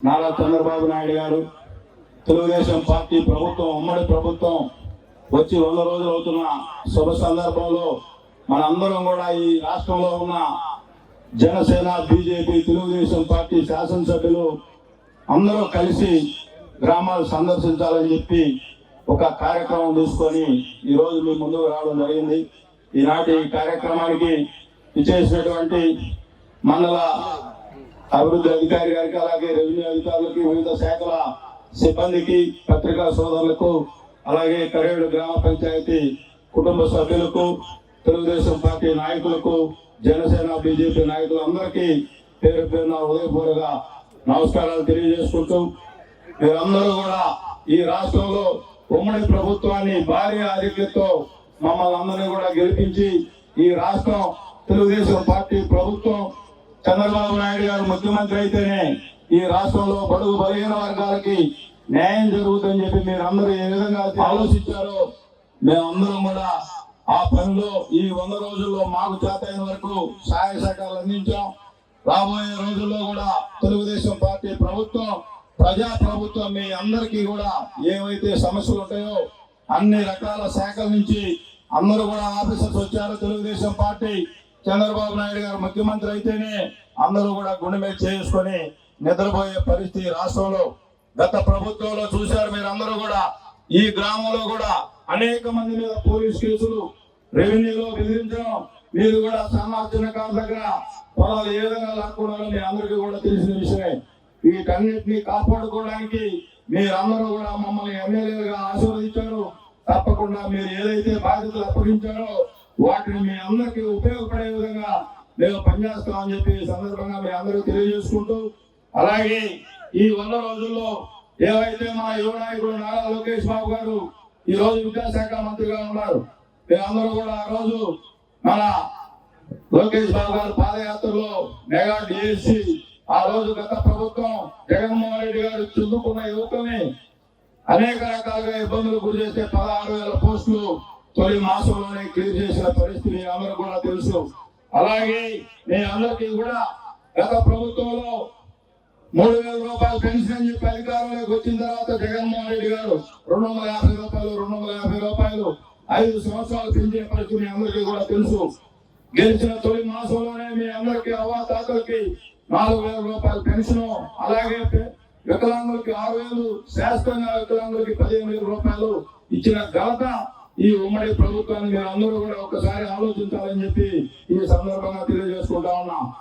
నారా చంద్రబాబు నాయుడు గారు తెలుగుదేశం పార్టీ ప్రభుత్వం ఉమ్మడి ప్రభుత్వం వచ్చి వంద రోజులు అవుతున్న శుభ సందర్భంలో మనందరం కూడా ఈ రాష్ట్రంలో ఉన్న జనసేన బీజేపీ తెలుగుదేశం పార్టీ శాసనసభ్యులు అందరూ కలిసి గ్రామాలు సందర్శించాలని చెప్పి ఒక కార్యక్రమం తీసుకొని ఈరోజు మీ ముందుకు రావడం జరిగింది. ఈనాటి కార్యక్రమానికి ఇచ్చేసినటువంటి మండల అభివృద్ధి అధికారి గారికి అలాగే రెవెన్యూ అధికారులకి వివిధ శాఖల సిబ్బందికి పత్రికా సోదరులకు అలాగే కరేడు గ్రామ పంచాయతీ కుటుంబ సభ్యులకు తెలుగుదేశం పార్టీ నాయకులకు జనసేన బీజేపీ నాయకులు అందరికీ పేరు పేరున ఉదయపూర్వక నమస్కారాలు తెలియజేసుకుంటూ మీరందరూ కూడా ఈ రాష్ట్రంలో ఉమ్మడి ప్రభుత్వాన్ని భారీ ఆధిక్యతతో మమ్మల్ని అందరినీ కూడా గెలిపించి ఈ రాష్ట్రం తెలుగుదేశం పార్టీ ప్రభుత్వం చంద్రబాబు నాయుడు గారు ముఖ్యమంత్రి అయితేనే ఈ రాష్ట్రంలో బడుగు బలహీన వర్గాలకి న్యాయం జరుగుతుందని చెప్పి మీరు అందరూ ఏ విధంగా ఆలోచించారో మేమందరం కూడా ఆ పనిలో ఈ వంద రోజుల్లో మాకు చేతైన వరకు సహాయ సహకారాలు అందించాం. రాబోయే రోజుల్లో కూడా తెలుగుదేశం పార్టీ ప్రభుత్వం ప్రజా ప్రభుత్వం మీ అందరికీ కూడా ఏవైతే సమస్యలు ఉంటాయో అన్ని రకాల శాఖల నుంచి అందరూ కూడా ఆఫీసర్స్ వచ్చారు తెలుగుదేశం పార్టీ. చంద్రబాబు నాయుడు గారు ముఖ్యమంత్రి అయితేనే అందరూ కూడా గుండె మీద చేసుకొని నిద్రపోయే పరిస్థితి రాష్ట్రంలో గత ప్రభుత్వంలో చూశారు మీరు అందరూ కూడా. ఈ గ్రామంలో కూడా అనేక మంది మీద పోలీస్ కేసులు రెవెన్యూలో బెదిరించడం మీరు కూడా సామాజిక కాల దగ్గర పొలాలు ఏ విధంగా లాక్కున్నారో మీ అందరికీ కూడా తెలిసిన విషయమే. వీటన్నిటిని కాపాడుకోవడానికి మీరందరూ కూడా మమ్మల్ని ఎమ్మెల్యేలుగా ఆశీర్వదించారు. తప్పకుండా మీరు ఏదైతే బాధ్యతలు అప్పగించారో వాటిని మీ అందరికీ ఉపయోగపడే విధంగా మేము పనిచేస్తామని చెప్పి సందర్భంగా మీ అందరూ తెలియజేసుకుంటూ అలాగే ఈ వంద రోజుల్లో ఏవైతే మా యువ నాయకుడు నారా లోకేష్ బాబు గారు ఈ రోజు విద్యాశాఖ మంత్రిగా ఉన్నారు మేమందరూ కూడా ఆ రోజు మన లోకేష్ బాబు గారు పాదయాత్రలో మెగా డిఎస్సి ఆ రోజు గత ప్రభుత్వం జగన్మోహన్ రెడ్డి గారు చదువుకున్న యువకుల్ని అనేక రకాలుగా ఇబ్బందులు గురి చేస్తే పదహారు వేల పోస్టులు తొలి మాసంలోనే క్లియర్ చేసిన పరిస్థితి అందరూ కూడా తెలుసు. అలాగే మీ అందరికీ కూడా గత ప్రభుత్వంలో మూడు వేల రూపాయలు పెన్షన్ అని చెప్పి అధికారంలోకి వచ్చిన తర్వాత జగన్మోహన్ రెడ్డి గారు రెండు వందల యాభై రూపాయలు రెండు వందల యాభై రూపాయలు ఐదు సంవత్సరాలు పెంచే పరిస్థితి మీ అందరికీ కూడా తెలుసు. గెలిచిన తొలి మాసంలోనే మీ అందరికీ అవ్వాతాతలకి నాలుగు వేల రూపాయల పెన్షన్ అలాగే వికలాంగులకి ఆరు వేలు శాస్త్రంగా వికలాంగులకి పదిహేను వేల రూపాయలు ఇచ్చిన ఘనత ఈ ఉమ్మడి ప్రభుత్వాన్ని మీరు అందరూ కూడా ఒకసారి ఆలోచించాలని చెప్పి ఈ సందర్భంగా తెలియజేసుకుంటా ఉన్నా.